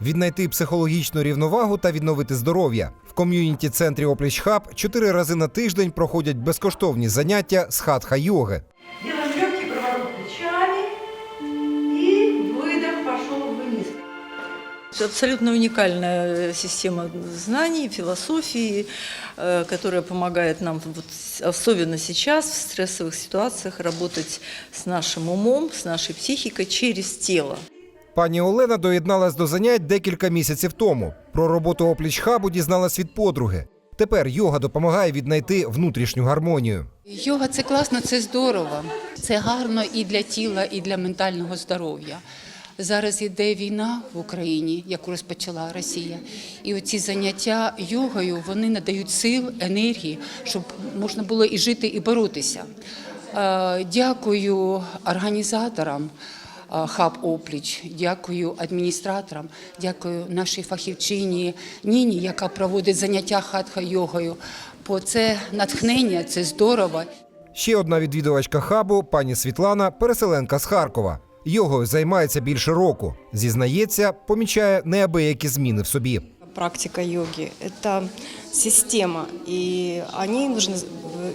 Віднайти психологічну рівновагу та відновити здоров'я. В ком'юніті центрі Опліч Хаб чотири рази на тиждень проходять безкоштовні заняття з хатха йоги. Делаем легкий проворот плечами и выдох пошел вниз. Абсолютно уникальная система знаний, философии, э, которая помогает нам, вот, особенно сейчас, в стрессовых ситуациях, работать с нашим умом, с нашей психикой через тело. Пані Олена доєдналась до занять декілька місяців тому. Про роботу опліч хабу дізналась від подруги. Тепер йога допомагає віднайти внутрішню гармонію. Йога це класно, це здорово. Це гарно і для тіла, і для ментального здоров'я. Зараз іде війна в Україні, яку розпочала Росія. І оці заняття йогою вони надають сил, енергії, щоб можна було і жити, і боротися. Е, Дякую організаторам. е, Хаб опліч, дякую адміністраторам, дякую нашій фахівчині Ніні, яка проводить заняття хатха йогою. Бо це натхнення, це здорово. Ще одна відвідувачка хабу, пані Світлана, переселенка з Харкова. Йогою займається більше року. Зізнається, помічає неабиякі зміни в собі. Практика йоги – это система, и о ней нужно,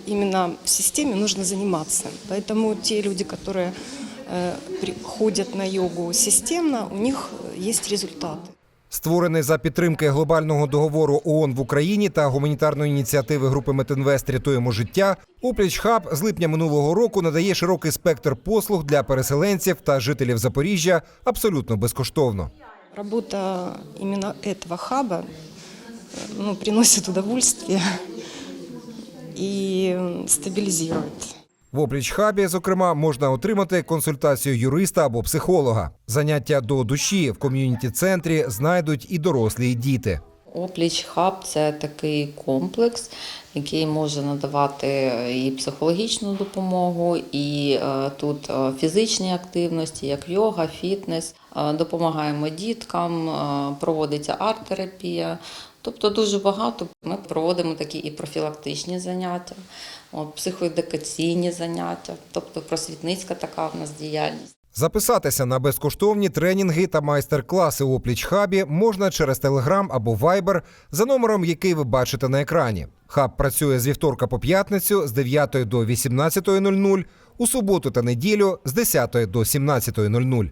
именно в системе нужно заниматься. Поэтому те люди, которые э, приходят на йогу системно, у них есть результаты. Створений за підтримки глобального договору ООН в Україні та гуманітарної ініціативи групи Метинвест Рятуємо життя. Опліч хаб з липня минулого року надає широкий спектр послуг для переселенців та жителів Запоріжжя абсолютно безкоштовно. Работа именно этого хаба э, ну, приносит удовольствие и стабилизирует. В опліч хабі, зокрема, можна отримати консультацію юриста або психолога. Заняття до душі в ком'юніті центрі знайдуть і дорослі, і діти. Опліч хаб це такий комплекс, який може надавати і психологічну допомогу, і е, тут е, фізичні активності, як йога, фітнес. Е, Допомагаємо діткам, проводиться арт-терапія. Тобто дуже багато. Ми проводимо такі і профілактичні заняття, психоедукаційні заняття, тобто просвітницька така в нас діяльність. Записатися на безкоштовні тренінги та майстер-класи у опліч хабі можна через Telegram або Viber за номером, який ви бачите на екрані. Хаб працює з вівторка по п'ятницю з 9 до 18.00, у суботу та неділю з 10 до 17.00.